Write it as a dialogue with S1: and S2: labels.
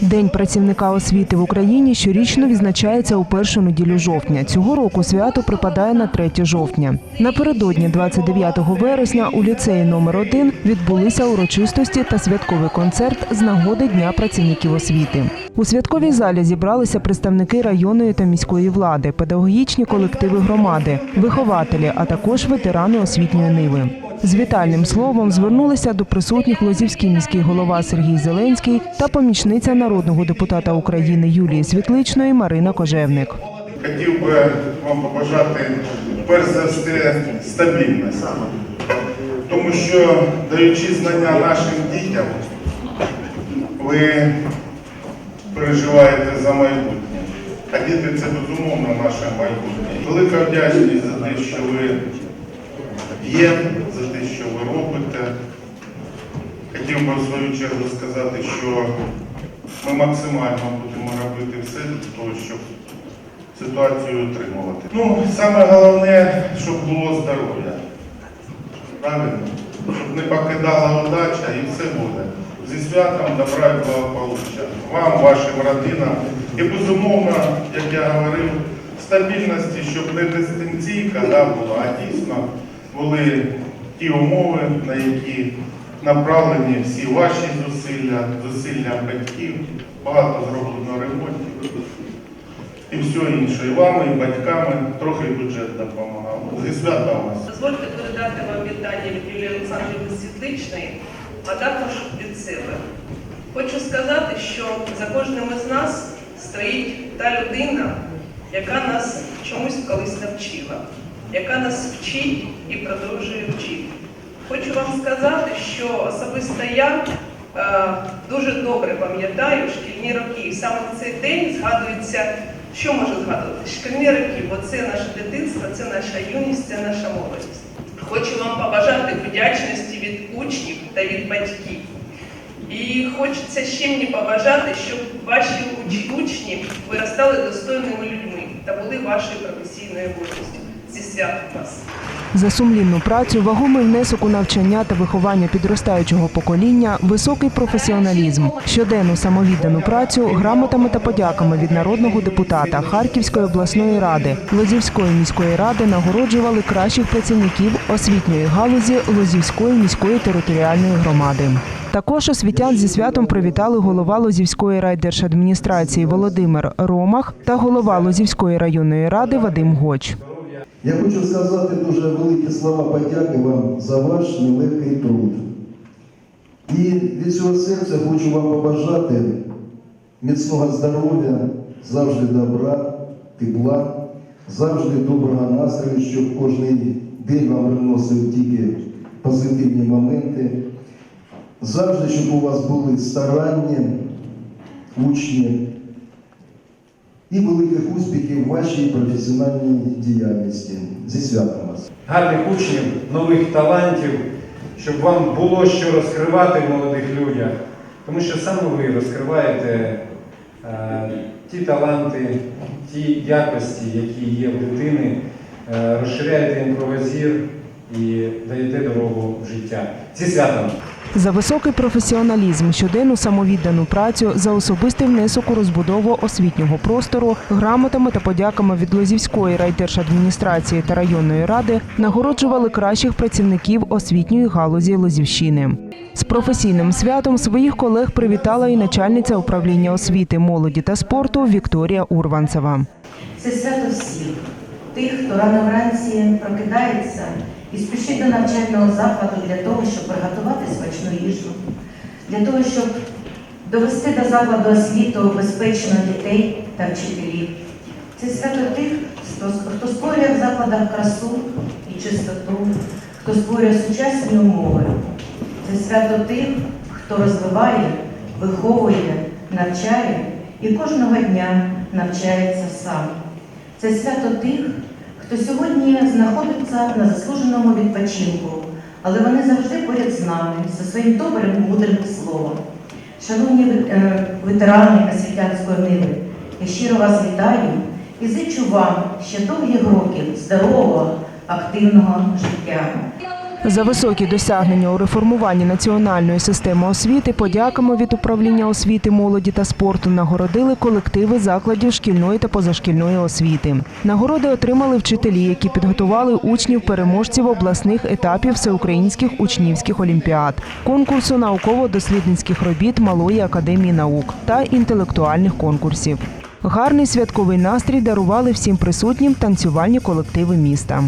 S1: День працівника освіти в Україні щорічно відзначається у першу неділю жовтня. Цього року свято припадає на 3 жовтня. Напередодні 29 вересня у ліцеї номер 1 відбулися урочистості та святковий концерт з нагоди Дня працівників освіти. У святковій залі зібралися представники районної та міської влади, педагогічні колективи громади, вихователі, а також ветерани освітньої ниви. З вітальним словом звернулися до присутніх Лозівський міський голова Сергій Зеленський та помічниця народного депутата України Юлії Світличної Марина Кожевник.
S2: Хотів би вам побажати перш за все стабільність, тому що даючи знання нашим дітям, ви переживаєте за майбутнє. А діти це безумовно наше майбутнє. Велика вдячність за те, що ви є, за те, що ви робите. Хотів би в свою чергу сказати, що ми максимально будемо робити все для того, щоб ситуацію утримувати. Ну, саме головне, щоб було здоров'я. Правильно? Щоб не покидала удача і все буде. Зі святом добра і благополуччя. Вам, вашим родинам. І безумовно, як я говорив, стабільності, щоб не дистанційка да, була, а дійсно були ті умови, на які направлені всі ваші зусилля, зусилля батьків, багато зроблено ремонтів і все інше. І вами, і батьками, трохи бюджет допомагав. Зі святом вас.
S3: Дозвольте передати вам вітання від Юлії Олександрівни Світличної, а також від себе. Хочу сказати, що за кожним із нас стоїть та людина, яка нас чомусь колись навчила, яка нас вчить і продовжує вчити. Хочу вам сказати, що особисто я е, дуже добре пам'ятаю шкільні роки. І саме в цей день згадується, що може згадувати? Шкільні роки, бо це наше дитинство, це наша юність, це наша молодість. Хочу вам побажати вдячності від учнів та від батьків. І хочеться ще мені побажати, щоб ваші учні виростали достойними людьми та були вашою професійною гордістю. Зі святом вас!
S1: За сумлінну працю, вагомий внесок у навчання та виховання підростаючого покоління, високий професіоналізм, щоденну самовіддану працю, грамотами та подяками від народного депутата Харківської обласної ради, Лозівської міської ради нагороджували кращих працівників освітньої галузі Лозівської міської територіальної громади. Також освітян зі святом привітали голова Лозівської райдержадміністрації Володимир Ромах та голова Лозівської районної ради Вадим Гоч.
S4: Я хочу сказати дуже великі слова подяки вам за ваш нелегкий труд. І від цього серця хочу вам побажати міцного здоров'я, завжди добра, тепла, завжди доброго настрою, щоб кожен день вам приносив тільки позитивні моменти. Завжди, щоб у вас були старання, учні, і великих успіхів в вашій професіональній діяльності. Зі святом вас!
S5: гарних учнів, нових талантів, щоб вам було що розкривати в молодих людях. Тому що саме ви розкриваєте е, ті таланти, ті якості, які є в дитини, е, розширяєте їм і даєте дорогу в життя. Зі святом!
S1: За високий професіоналізм, щоденну самовіддану працю, за особистий внесок у розбудову освітнього простору, грамотами та подяками від Лозівської райдержадміністрації та районної ради нагороджували кращих працівників освітньої галузі Лозівщини. З професійним святом своїх колег привітала і начальниця управління освіти, молоді та спорту Вікторія Урванцева.
S6: Це свято всіх, тих, хто рано вранці прокидається і спішить до навчального закладу для того, щоб приготувати смачну їжу, для того, щоб довести до закладу освіту безпечно дітей та вчителів. Це свято тих, хто, створює в закладах красу і чистоту, хто створює сучасні умови. Це свято тих, хто розвиває, виховує, навчає і кожного дня навчається сам. Це свято тих, хто сьогодні знаходиться на заслуженому відпочинку, але вони завжди поряд з нами зі своїм добрим, мудрим словом. Шановні е, ветерани освітянської ниви, я щиро вас вітаю і зичу вам ще довгих років здорового, активного життя.
S1: За високі досягнення у реформуванні національної системи освіти подяками від управління освіти, молоді та спорту нагородили колективи закладів шкільної та позашкільної освіти. Нагороди отримали вчителі, які підготували учнів переможців обласних етапів всеукраїнських учнівських олімпіад, конкурсу науково-дослідницьких робіт Малої академії наук та інтелектуальних конкурсів. Гарний святковий настрій дарували всім присутнім танцювальні колективи міста.